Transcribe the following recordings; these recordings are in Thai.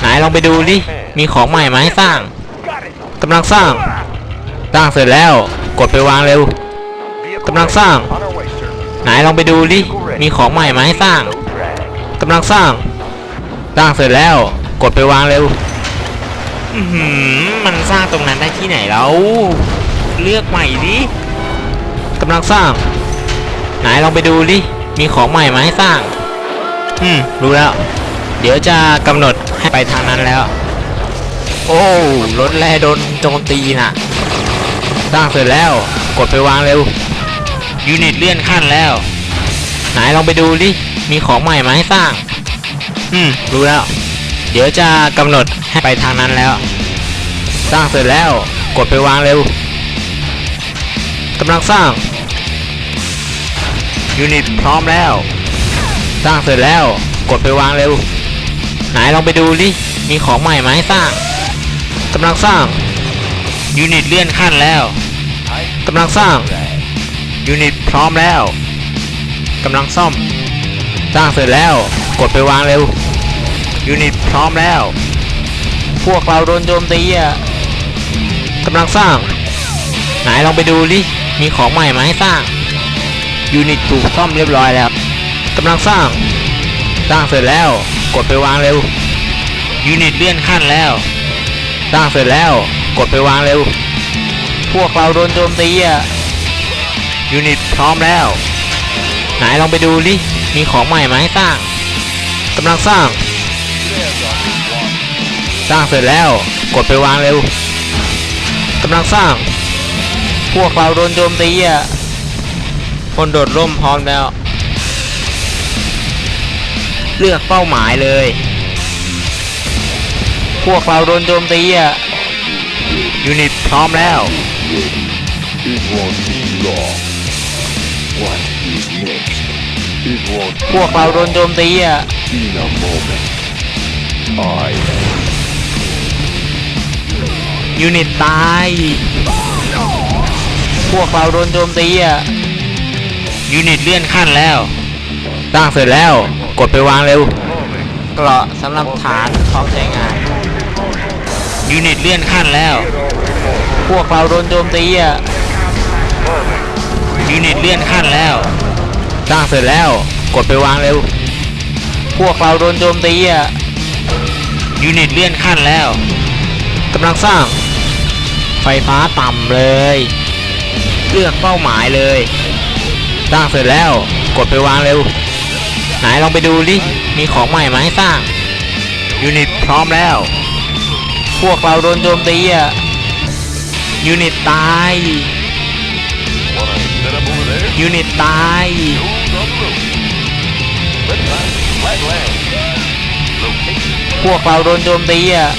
ไหนลองไปดูดิ มีของใหม่มาให้สร้างกำลังสร้าง สร้างเสร็จแล้ว กดไปวางเร็วกำลังสร้าง ไหนลองไปดูดิ มีของใหม่มาให้สร้างกำลังสร้าง สร้างเสร็จแล้ว กดไปวางเร็วมันสร้างตรงนั้นได้ที่ไหนแล้ว เลือกใหม่ดิกำลังสร้าง ไหนลองไปดูดิ มีของใหม่มาให้สร้าง อืม รู้แล้ว เดี๋ยวจะกำหนด ให้ไปทางนั้นแล้ว โอ้รถแร่โดนโจมตีน่ะ สร้างเสร็จแล้ว กดไปวางเร็ว ยูนิตเลื่อนขั้นแล้ว ไหนลองไปดูดิ มีของใหม่มาให้สร้าง อืม รู้แล้ว เดี๋ยวจะกำหนดให้ไปทางนั้นแล้ว สร้างเสร็จแล้ว กดไปวางเร็วกำลังสร้าง ยูนิตพร้อมแล้ว สร้างเสร็จแล้ว กดไปวางเร็ว ไหนลองไปดูดิ มีของใหม่มาให้สร้างกำลังสร้างยูนิตเลื่อนขั้นแล้วกำลังสร้างยูนิตพร้อมแล้วกำลังซ่อม สร้างเสร็จแล้วกดไปวางเร็วยูนิตพร้อมแล้ว พวกเราโดนโจมตีอะกำลังสร้าง ไหนลองไปดูดิ มีของใหม่มาให้สร้างยูนิตถูกซ่อมเรียบร้อยแล้วกำลังสร้าง สร้างเสร็จแล้ว กดไปวางเร็ว ยูนิตเลื่อนขั้นแล้ว สร้างเสร็จแล้ว กดไปวางเร็ว พวกเราโดนโจมตีอะ ยูนิตพร้อมแล้ว ไหนลองไปดูดิมีของใหม่มาให้สร้างกำลังสร้าง สร้างเสร็จแล้ว กดไปวางเร็วกำลังสร้าง พวกเราโดนโจมตีอะคนโดดร่มพร้อมแล้ว เลือกเป้าหมายเลย พวกเราโดนโจมตีอะยูนิตพร้อมแล้วพวกเราโดนโจมตีอะยูนิตตาย พวกเราโดนโจมตีอะยูนิตเลื่อนขั้นแล้วสร้างเสร็จแล้ว กดไปวางเร็ว เกราะสำหรับฐานพร้อมใช้งาน ยูนิตเลื่อนขั้นแล้ว พวกเราโดนโจมตีอะ ยูนิตเลื่อนขั้นแล้ว สร้างเสร็จแล้ว กดไปวางเร็ว พวกเราโดนโจมตีอะ ยูนิตเลื่อนขั้นแล้วกำลังสร้าง ไฟฟ้าต่ำเลย เลือกเป้าหมายเลย สร้างเสร็จแล้ว กดไปวางเร็ว ไหนลองไปดูดิมีของใหม่มาให้สร้าง ยูนิตพร้อมแล้ว พวกเราโดนโจมตีอะ ยูนิตตาย ยูนิตตาย พวกเราโดนโจมตีอะ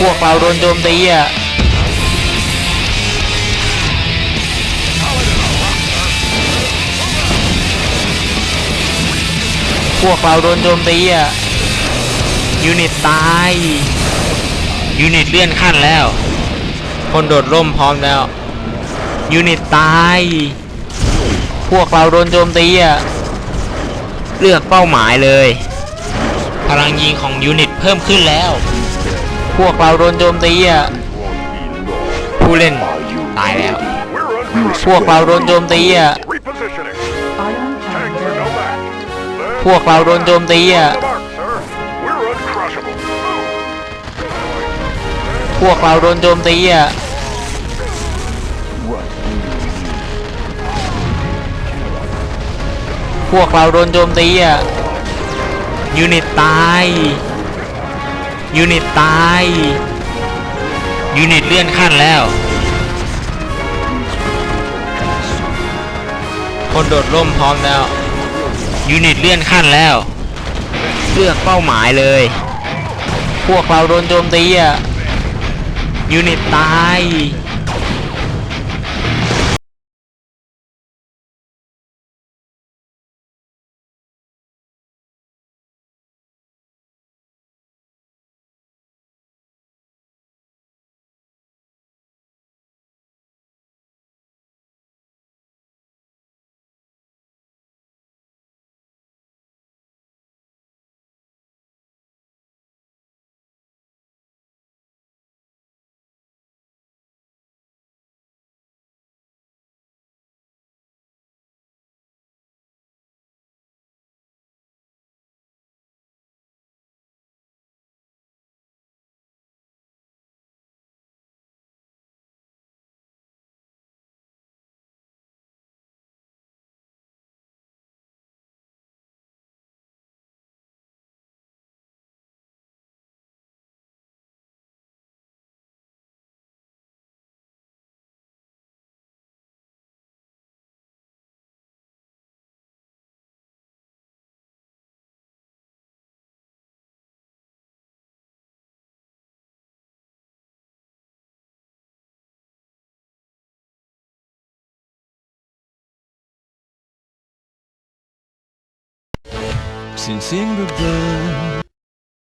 พวกเราโดนโจมตีอะ พวกเราโดนโจมตีอะยูนิตตายยูนิตเลื่อนขั้นแล้ว คนโดดร่มพร้อมแล้วยูนิตตาย พวกเราโดนโจมตีอะเลือกเป้าหมายเลย พลังยิงของยูนิตเพิ่มขึ้นแล้ว พวกเราโดนโจมตีอะผู้เล่นตายแล้ว พวกเราโดนโจมตีอะ พวกเราโดนโจมตีอะ พวกเราโดนโจมตีอะ พวกเราโดนโจมตีอะ ยูนิตตาย ยูนิตตาย ยูนิตเลื่อนขั้นแล้ว คนโดดร่มพร้อมแล้ว ยูนิตเลื่อนขั้นแล้ว เลือกเป้าหมายเลย พวกเราโดนโจมตีอะยูนิตตาย สิ้นเสียงระเบิด